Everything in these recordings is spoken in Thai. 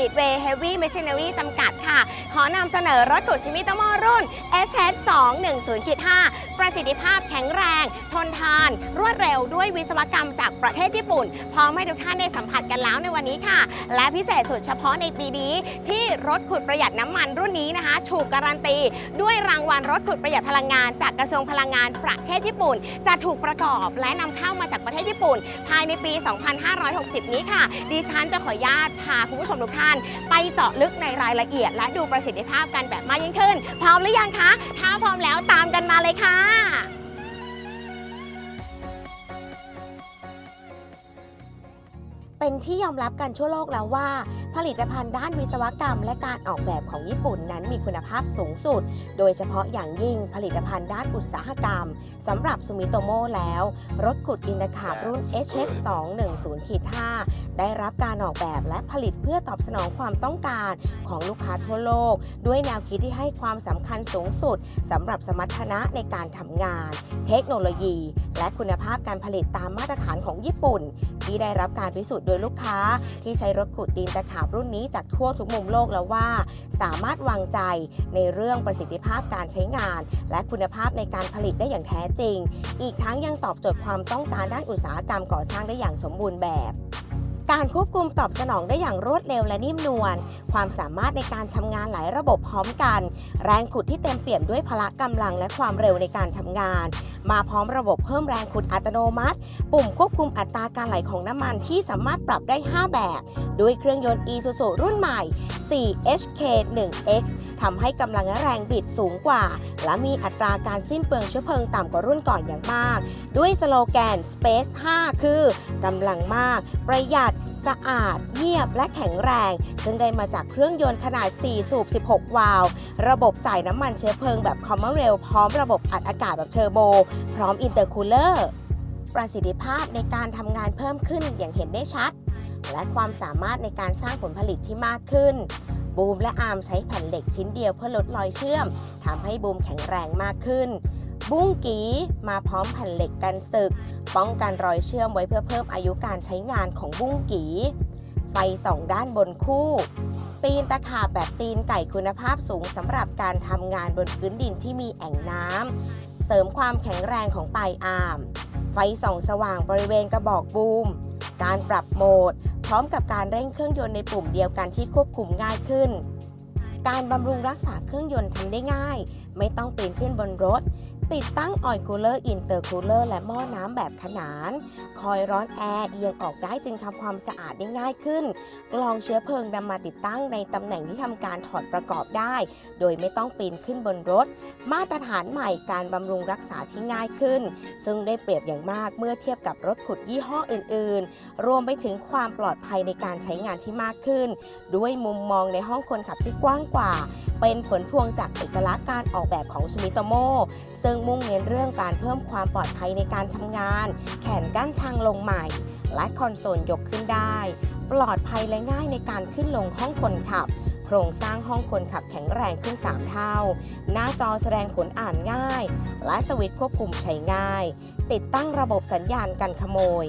นะคะบริษัท Leadway Heavy Machinery จำกัดค่ะ ขอนำเสนอรถขุดชิมิโตโมรุ่น s h 2 1 0 5ประสิทธิภาพแข็งแรง ทนทาน รวดเร็วด้วยวิศวกรรมจากประเทศญี่ปุ่น พร้อมให้ทุกท่านได้สัมผัสกันแล้วในวันนี้ค่ะ และพิเศษสุดเฉพาะในปีนี้ที่รถขุดประหยัดน้ำมันรุ่นนี้นะคะ ถูกการันตี ด้วยรางวัลรถขุดประหยัดพลังงาน จากกระทรวงพลังงานประเทศญี่ปุ่น จะถูกประกอบและนำเข้ามาจากประเทศญี่ปุ่น ภายในปี 2560 นี้ค่ะ ดิฉันจะขออนุญาตพาคุณผู้ชมทุกท่านไปเจาะลึกในรายละเอียด และดูประสิทธิภาพกันแบบมากยิ่งขึ้น พร้อมหรือยังคะ ถ้าพร้อมแล้วตามกันมาเลยค่ะ เป็นที่ยอมรับกันทั่วโลกแล้วว่า ผลิตภัณฑ์ด้านวิศวกรรม และการออกแบบของญี่ปุ่นนั้นมีคุณภาพสูงสุด โดยเฉพาะอย่างยิ่งผลิตภัณฑ์ด้านอุตสาหกรรมสำหรับซูมิโตโมแล้ว รถขุดอินทคาบรุ่น HS 2 1 0 5 ได้รับการออกแบบและผลิตเพื่อตอบสนองความต้องการของลูกค้าทั่วโลก ด้วยแนวคิดที่ให้ความสำคัญสูงสุดสำหรับสมรรถนะในการทำงาน เทคโนโลยี และคุณภาพการผลิตตามมาตรฐานของญี่ปุ่น ที่ได้รับการพิสูจน์โดยลูกค้าที่ใช้รถขุดตีนตะขาบรุ่นนี้จากทั่วทุกมุมโลกแล้วว่า สามารถวางใจในเรื่องประสิทธิภาพการใช้งาน และคุณภาพในการผลิตได้อย่างแท้จริง อีกทั้งยังตอบโจทย์ความต้องการด้านอุตสาหกรรมก่อสร้างได้อย่างสมบูรณ์แบบ การควบคุมตอบสนองได้อย่างรวดเร็วและนิ่มนวล ความสามารถในการทำงานหลายระบบพร้อมกัน แรงขุดที่เต็มเปี่ยมด้วยพละกำลังและความเร็วในการทำงาน มาพร้อมระบบเพิ่มแรงขุดอัตโนมัติ ปุ่มควบคุมอัตราการไหลของน้ำมันที่สามารถปรับได้ 5 แบบ ด้วยเครื่องยนต์ Isuzu รุ่นใหม่ 4HK 1X ทำให้กำลังและแรงบิดสูงกว่า และมีอัตราการสิ้นเปลืองเชื้อเพลิงต่ำกว่ารุ่นก่อนอย่างมาก ด้วยสโลแกน Space 5 คือกำลังมาก ประหยัด สะอาด เงียบและแข็งแรง ซึ่งได้มาจากเครื่องยนต์ขนาด 4 สูบ 16 วาล์วระบบจ่ายน้ำมันเชื้อเพลิงแบบ Common Rail พร้อมระบบอัดอากาศแบบเทอร์โบ พร้อมอินเตอร์คูลเลอร์ประสิทธิภาพในการทำงานเพิ่มขึ้นอย่างเห็นได้ชัด และความสามารถในการสร้างผลผลิตที่มากขึ้น บูมและอาร์มใช้แผ่นเหล็กชิ้นเดียวเพื่อลดรอยเชื่อมทำให้บูมแข็งแรงมากขึ้น บุ้งกีมาพร้อมแผ่นเหล็กกันสึก ป้องกันรอยเชื่อมไว้เพื่อเพิ่มอายุการใช้งานของบุ้งกีไฟสองด้านบนคู่ ตีนตะขาบแบบตีนไก่คุณภาพสูงสำหรับการทำงานบนพื้นดินที่มีแอ่งน้ำเสริมความแข็งแรงของปลายอาร์มไฟส่องสว่างบริเวณกระบอกบูม การปรับโหมด ร้อมกับการเร่งเครื่องยนต์ในปุ่มเดียวกันที่ควบคุมง่ายขึ้น การบำรุงรักษาเครื่องยนต์ทำได้ง่าย ไม่ต้องปีนขึ้นบนรถ ติดตั้งออยล์คูลเลอร์อินเตอร์คูลเลอร์และหม้อน้ำแบบขนาน คอยร้อนแอร์เอียงออกได้จึงทำความสะอาดได้ง่ายขึ้น กลองเชื้อเพลิงนำมาติดตั้งในตำแหน่งที่ทำการถอดประกอบได้ โดยไม่ต้องปีนขึ้นบนรถ มาตรฐานใหม่การบำรุงรักษาที่ง่ายขึ้น ซึ่งได้เปรียบอย่างมากเมื่อเทียบกับรถขุดยี่ห้ออื่น ๆ รวมไปถึงความปลอดภัยในการใช้งานที่มากขึ้น ด้วยมุมมองในห้องคนขับที่กว้างกว่า เป็นผลพวงจากเอกลักษณ์การออกแบบของซูมิโตโมซึ่งมุ่งเน้นเรื่องการเพิ่มความปลอดภัยในการทำงาน แขนกั้นทางลงใหม่ และคอนโซลยกขึ้นได้ ปลอดภัยและง่ายในการขึ้นลงห้องคนขับโครงสร้างห้องคนขับแข็งแรงขึ้น 3 เท่า หน้าจอแสดงผลอ่านง่าย และสวิตช์ควบคุมใช้ง่าย ติดตั้งระบบสัญญาณกันขโมย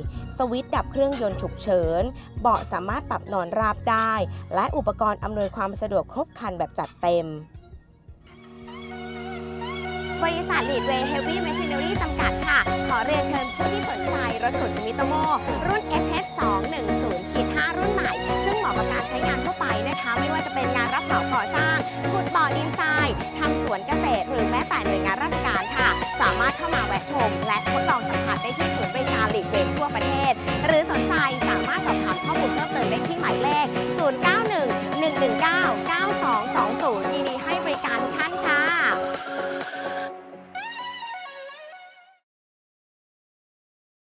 วิตช์ดับเครื่องยนต์ฉุกเฉิน เบาะสามารถปรับนอนราบได้ และอุปกรณ์อำนวยความสะดวกครบครันแบบจัดเต็ม บริษัท Leadway Heavy Machinery จำกัดค่ะ ขอเรียนเชิญผู้ที่สนใจรถขุดสมิโตโม รุ่น HS 2 1 0ขีด5รุ่นใหม่ ซึ่งเหมาะกับการใช้งานทั่วไปนะคะ ไม่ว่าจะเป็นงานรับเหมาก่อสร้างขุดบ่อดินทรายทำสวนเกษตร หรือแม้แต่หน่วยงานราชการค่ะ สามารถเข้ามาแวะชม ข้อ